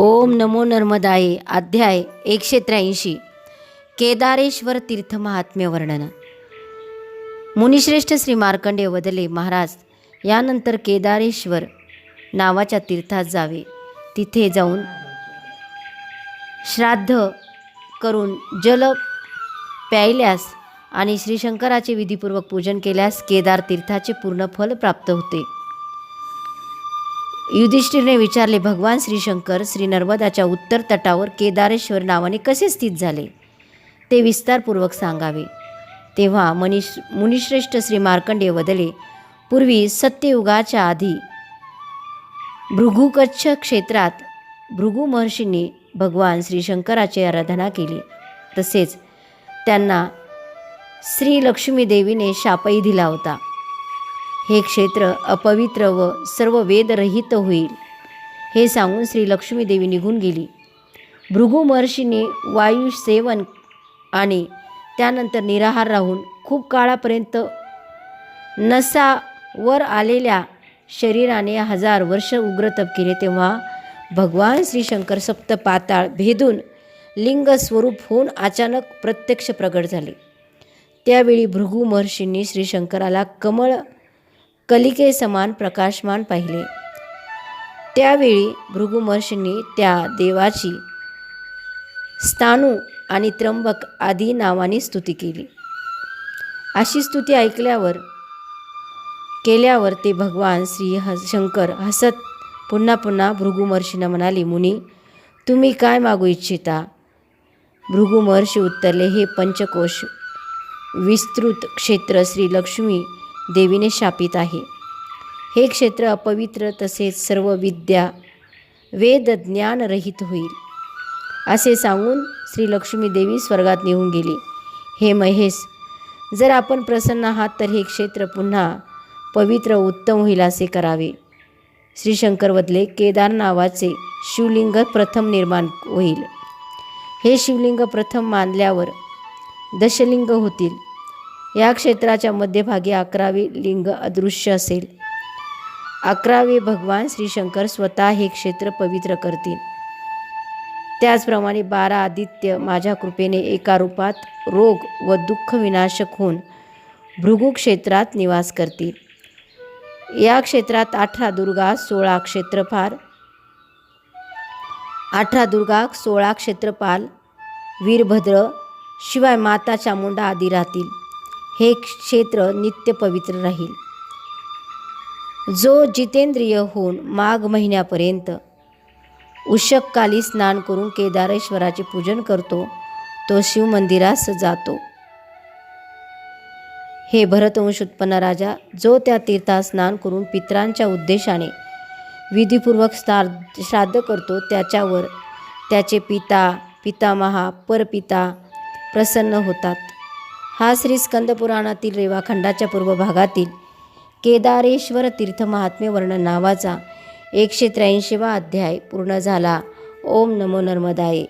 ओम नमो नर्मदाये अध्याय एकशे त्र्याऐंशी. केदारेश्वर तीर्थ महात्म्य वर्णन. मुनिश्रेष्ठ श्री मार्कंडे वदले महाराज यानंतर केदारेश्वर नावाच्या तीर्थात जावे. तिथे जाऊन श्राद्ध करून जल प्यायल्यास आणि श्रीशंकराचे विधीपूर्वक पूजन केल्यास केदार तीर्थाचे पूर्ण फल प्राप्त होते. युधिष्ठिरने विचारले भगवान श्रीशंकर श्री नर्मदाच्या उत्तर तटावर केदारेश्वर नावाने कसे स्थित झाले? ते विस्तारपूर्वक सांगावे. तेव्हा मनीष मुनिश्रेष्ठ श्री मार्कंडेय वदले पूर्वी सत्ययुगाच्या आधी भृगुकच्छ क्षेत्रात भृगु महर्षींनी भगवान श्रीशंकराची आराधना केली. तसेच त्यांना श्री लक्ष्मीदेवीने शापही दिला होता. हे क्षेत्र अपवित्र व सर्व वेदरहित होईल. हे सांगून श्री लक्ष्मीदेवी निघून गेली. भृगु महर्षीने वायू सेवन आणि त्यानंतर निराहार राहून खूप काळापर्यंत नसावर आलेल्या शरीराने हजार वर्ष उग्रतप केले तेव्हा भगवान श्री शंकर सप्त पाताळ भेदून लिंग स्वरूप होऊन अचानक प्रत्यक्ष प्रगट झाले. त्यावेळी भृगु महर्षींनी श्री शंकराला कमळ कलिके समान प्रकाशमान पाहिले. त्यावेळी भृगुमहर्षींनी त्या देवाची स्थानू आणि त्र्यंबक आदी नावाने स्तुती केली. अशी स्तुती ऐकल्यावर केल्यावर ते भगवान श्री ह शंकर हसत पुन्हा पुन्हा भृगुमर्षीनं म्हणाले मुनी तुम्ही काय मागू इच्छिता? भृगुमहर्षी उत्तरले हे पंचकोश विस्तृत क्षेत्र श्री लक्ष्मी देवीने शापित आहे. हे क्षेत्र अपवित्र तसेच सर्व विद्या वेद ज्ञानरहित होईल असे सांगून श्री लक्ष्मी देवी स्वर्गात निघून गेली. हे महेश जर आपण प्रसन्न आहात तर हे क्षेत्र पुन्हा पवित्र उत्तम होईल असे करावे. श्री शंकर केदार नावाचे शिवलिंग प्रथम निर्माण होईल. हे शिवलिंग प्रथम मानल्यावर दशलिंग होतील. या क्षेत्राच्या मध्यभागी अकरावे लिंग अदृश्य असेल. अकरावे भगवान श्री शंकर स्वतः हे क्षेत्र पवित्र करतील. त्याचप्रमाणे बारा आदित्य माझ्या कृपेने एका रूपात रोग व दुःख विनाशक होऊन भृगु क्षेत्रात निवास करतील. या क्षेत्रात अठरा दुर्गा सोळा क्षेत्रफार अठरा दुर्गा सोळा क्षेत्रपाल वीरभद्र शिवाय माता चामुंडा आदी राहतील. हे क्षेत्र नित्य पवित्र राहील. जो जितेंद्रिय होऊन माघ महिन्यापर्यंत उषककाली स्नान करून केदारेश्वराचे पूजन करतो तो शिवमंदिरास जातो. हे भरतवंश उत्पन्न राजा जो त्या तीर्थात स्नान करून पित्रांच्या उद्देशाने विधीपूर्वक स्था श्राद्ध करतो त्याच्यावर त्याचे पिता पितामहा परपिता प्रसन्न होतात. हा श्री स्कंदपुराणातील रेवाखंडाच्या पूर्व भागातील केदारेश्वर तीर्थ महात्म्य वर्णन नावाचा एकशे त्र्याऐंशीवा अध्याय पूर्ण झाला. ओम नमो नर्मदाये.